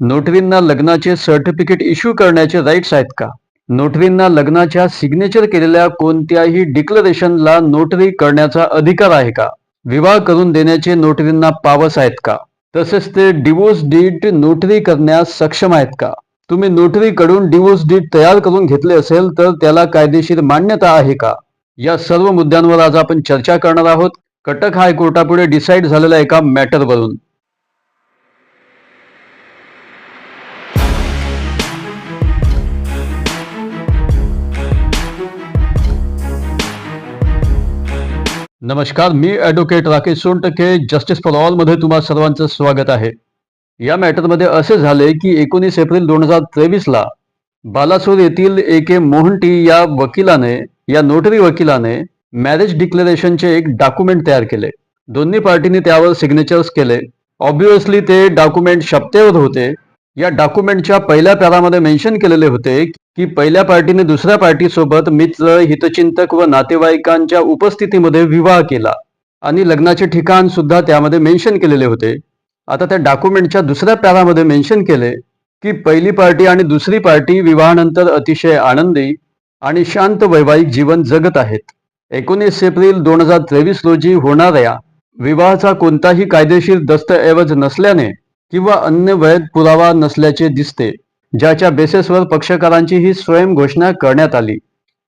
नोटरींना लग्नाचे certificate issue करण्याचे rights आहेत का? नोटरींना लग्नाच्या सिग्नेचर केलेल्या कोणत्याही डिक्लरेशनला नोटरी करण्याचा अधिकार आहे का? विवाह करून देण्याचे नोटरींना पावस आहेत का? तसेच ते डिवोर्स डीड नोटरी करण्यास सक्षम आहेत का? तुम्ही नोटरीकडून डिवोर्स डीड तयार करून घेतले असेल तर त्याला कायदेशीर मान्यता आहे का? या सर्व मुद्द्यांवर आज आपण चर्चा करणार आहोत. कटक हायकोर्टापुढे डिसाईड झालेल्या एका मॅटरवरून नमस्कार मी advocate Rakesh Sontakke justice for ऑलमध्ये तुम्हा सर्वांचं स्वागत आहे. या मॅटरमध्ये असे झाले की एकोणीस एप्रिल दोन हजार तेवीसला बालासूर येथील ए के मोहंटी या वकिलाने या नोटरी वकिलाने मॅरेज डिक्लेरेशनचे एक डॉक्युमेंट तयार केले. दोन्ही पार्टीने त्यावर सिग्नेचर्स केले. ऑब्विसली ते डॉक्युमेंट शपतेवर होते. या डॉक्युमेंटच्या पहिल्या पॅरामध्ये मेन्शन केलेले होते की पहिल्या पार्टीने दुसऱ्या पार्टीसोबत मित्र हितचिंतक व नातेवाईकांच्या उपस्थितीमध्ये विवाह केला. आणि लग्नाचे ठिकाण सुद्धा त्यामध्ये मेन्शन केलेले होते. आता त्या डॉक्युमेंटच्या दुसऱ्या पॅरामध्ये मेन्शन केले की पहिली पार्टी आणि दुसरी पार्टी विवाहानंतर अतिशय आनंदी आणि शांत वैवाहिक जीवन जगत आहेत. एकोणीस एप्रिल दोन हजार तेवीस रोजी होणाऱ्या विवाहाचा कोणताही कायदेशीर दस्तऐवज नसल्याने किंवा अन्य वैध पुरावा नसल्याचे दिसते ज्याच्या बेसेसवर पक्षकारांची ही स्वयं घोषणा करण्यात आली.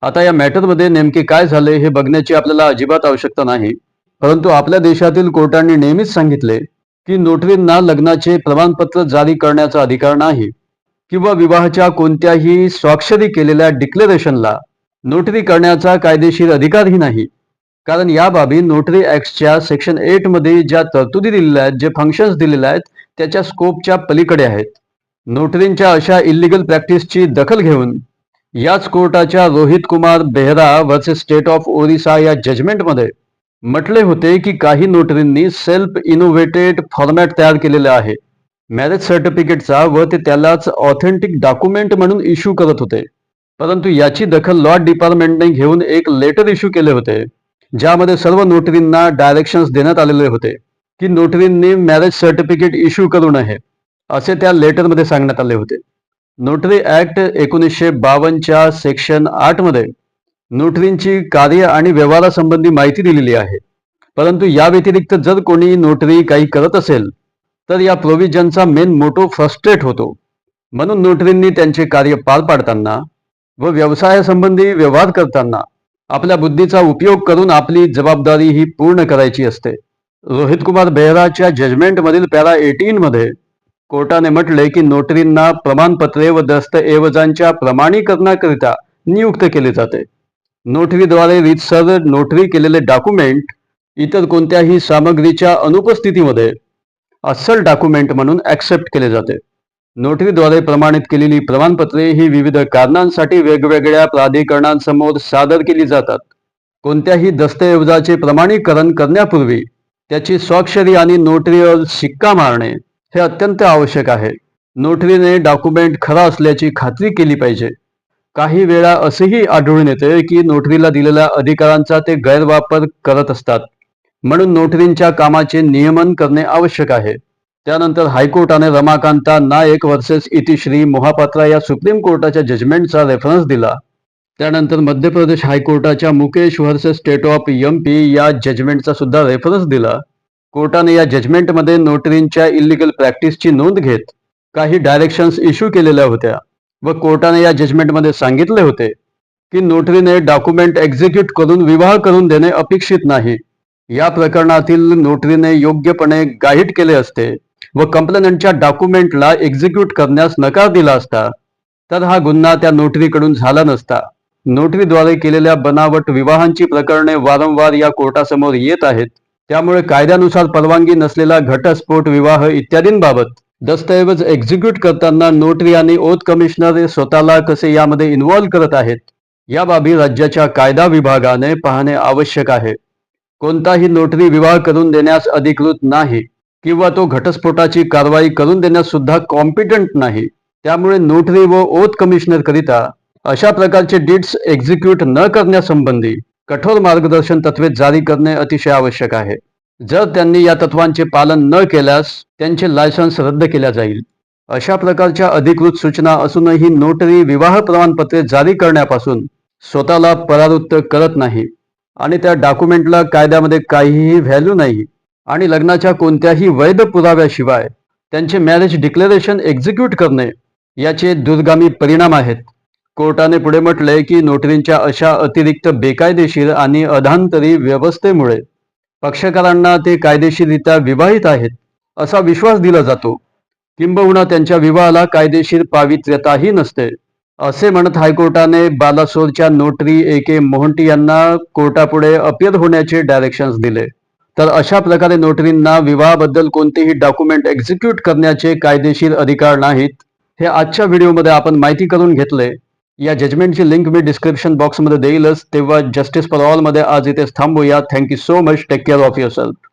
आता या मॅटरमध्ये नेमके काय झाले हे बघण्याची आपल्याला अजिबात आवश्यकता नाही. परंतु आपल्या देशातील कोर्टांनी नेहमीच सांगितले की नोटरींना लग्नाचे प्रमाणपत्र जारी करण्याचा अधिकार नाही किंवा विवाहाच्या कोणत्याही स्वाक्षरी केलेल्या डिक्लेरेशनला नोटरी करण्याचा कायदेशीर अधिकारही नाही. कारण या बाबी नोटरी ऍक्टच्या सेक्शन एटमध्ये ज्या तरतुदी दिलेल्या आहेत जे फंक्शन्स दिलेले आहेत त्याच्या स्कोपच्या पलीकडे आहेत. नोटरींच्या अशा इलिगल प्रॅक्टिसची दखल घेऊन याच कोर्टाच्या Rohit Kumar Behera versus state of Orissa या जजमेंटमध्ये म्हटले होते की काही नोटरींनी सेल्फ इनोव्हेटेड फॉर्मॅट तयार केलेले आहे. मॅरेज सर्टिफिकेटचा व ते त्यालाच ऑथेंटिक डॉक्युमेंट म्हणून इश्यू करत होते. परंतु याची दखल लॉ डिपार्टमेंटने घेऊन एक लेटर इश्यू केले होते ज्यामध्ये सर्व नोटरींना डायरेक्शन्स देण्यात आलेले होते. की नोटरींनी मॅरेज सर्टिफिकेट इश्यू करू नये असे त्या लेटरमध्ये सांगण्यात आले होते. नोटरी ऍक्ट एकोणीसशे बावन्नच्या सेक्शन आठमध्ये नोटरींची कार्य आणि व्यवहारासंबंधी माहिती दिलेली आहे. परंतु या व्यतिरिक्त जर कोणी नोटरी काही करत असेल तर या प्रोव्हिजनचा मेन मोटो फ्रस्ट्रेट होतो. म्हणून नोटरींनी त्यांचे कार्य पार पाडताना व व्यवसायासंबंधी व्यवहार करताना आपल्या बुद्धीचा उपयोग करून आपली जबाबदारी ही पूर्ण करायची असते. रोहित कुमार बेहराच्या जजमेंटमधील पॅरा एटीन मध्ये कोर्टाने म्हटले की नोटरींना प्रमाणपत्रे व दस्तऐवजांच्या प्रमाणीकरणाकरिता नियुक्त केले जाते. नोटरीद्वारे रीतसर नोटरी केलेले डॉक्युमेंट इतर कोणत्याही सामग्रीच्या अनुपस्थितीमध्ये अस्सल डॉक्युमेंट म्हणून ऍक्सेप्ट केले जाते. नोटरीद्वारे प्रमाणित केलेली प्रमाणपत्रे ही विविध कारणांसाठी वेगवेगळ्या प्राधिकरणांसमोर सादर केली जातात. कोणत्याही दस्तऐवजाचे प्रमाणीकरण करण्यापूर्वी त्याची स्वाक्षरी आणि नोटरीवर शिक्का मारणे हे अत्यंत आवश्यक आहे. नोटरीने डॉक्युमेंट खरा असल्याची खात्री केली पाहिजे. काही वेळा असेही आढळून येते की नोटरीला दिलेल्या अधिकारांचा ते गैरवापर करत असतात. म्हणून नोटरींच्या कामाचे नियमन करणे आवश्यक आहे. त्यानंतर हायकोर्टाने रमाकांता नायक वर्सेस इतिश्री मोहापात्रा या सुप्रीम कोर्टाच्या जजमेंटचा रेफरन्स दिला. त्यानंतर Madhya Pradesh हायकोर्टाच्या Mukesh versus state of M P या जजमेंटचा सुद्धा रेफरन्स दिला. कोर्टाने या जजमेंटमध्ये नोटरींच्या इलिगल प्रॅक्टिसची नोंद घेत काही डायरेक्शन्स इश्यू केलेल्या होत्या व कोर्टाने या जजमेंटमध्ये सांगितले होते की नोटरीने डॉक्युमेंट एक्झिक्यूट करून विवाह करून देणे अपेक्षित नाही. या प्रकरणातील नोटरीने योग्यपणे गाईड केले असते व कंप्लेनंटच्या डॉक्युमेंटला एक्झिक्यूट करण्यास नकार दिला असता. तर हा गुन्हा त्या नोटरीकडून झाला नसता. नोटरीद्वारे केलेल्या बनावट विवाहांची प्रकरणे वारंवार या कोर्टासमोर येत आहेत. त्यामुळे कायद्यानुसार परवानगी नसलेला घटस्फोट विवाह इत्यादींबाबत दस्तऐवज एक्झिक्यूट करताना नोटरी आणि ओथ कमिशनर स्वतःला कसे यामध्ये इन्व्हॉल्व्ह करत आहेत या बाबी राज्याच्या कायदा विभागाने पाहणे आवश्यक आहे. कोणताही नोटरी विवाह करून देण्यास अधिकृत नाही किंवा तो घटस्फोटाची कारवाई करून देण्यास सुद्धा कॉम्पिटंट नाही. त्यामुळे नोटरी व ओथ कमिशनर करिता अशा प्रकारचे डीड्स एक्झिक्यूट न करण्यासंबंधी कठोर मार्गदर्शन तत्वे जारी करणे अतिशय आवश्यक आहे. जर त्यांनी या तत्वांचे पालन न केल्यास त्यांचे लायसन्स रद्द केल्या जाईल. अशा प्रकारच्या अधिकृत सूचना असूनही नोटरी विवाह प्रमाणपत्रे जारी करण्यापासून स्वतःला परावृत्त करत नाही आणि त्या डॉक्युमेंटला कायद्यामध्ये काहीही व्हॅल्यू नाही आणि लग्नाच्या कोणत्याही वैध पुराव्याशिवाय त्यांचे मॅरेज डिक्लेरेशन एक्झिक्यूट करणे याचे दूरगामी परिणाम आहेत. कोर्टाने पुढे म्हटले की नोटरींच्या अशा अतिरिक्त बेकायदेशीर आणि अधांतरी व्यवस्थेमुळे पक्षकारांना ते कायदेशीररित्या विवाहित आहेत असा विश्वास दिला जातो. किंबहुना त्यांच्या विवाहाला कायदेशीर पावित्र्यताही नसते. असे म्हणत हायकोर्टाने बालासोरच्या नोटरी ए के मोहंटी यांना कोर्टापुढे अपील होण्याचे डायरेक्शन्स दिले. तर अशा प्रकारे नोटरींना विवाहाबद्दल कोणतेही डॉक्युमेंट एक्झिक्यूट करण्याचे कायदेशीर अधिकार नाहीत हे आजच्या व्हिडिओमध्ये आपण माहिती करून घेतले. या जजमेंटची लिंक मी डिस्क्रिप्शन बॉक्समध्ये देईलच. तेव्हा जस्टिस फॉर ऑलमध्ये आज इथेच थांबूया. Thank you so much take care of yourself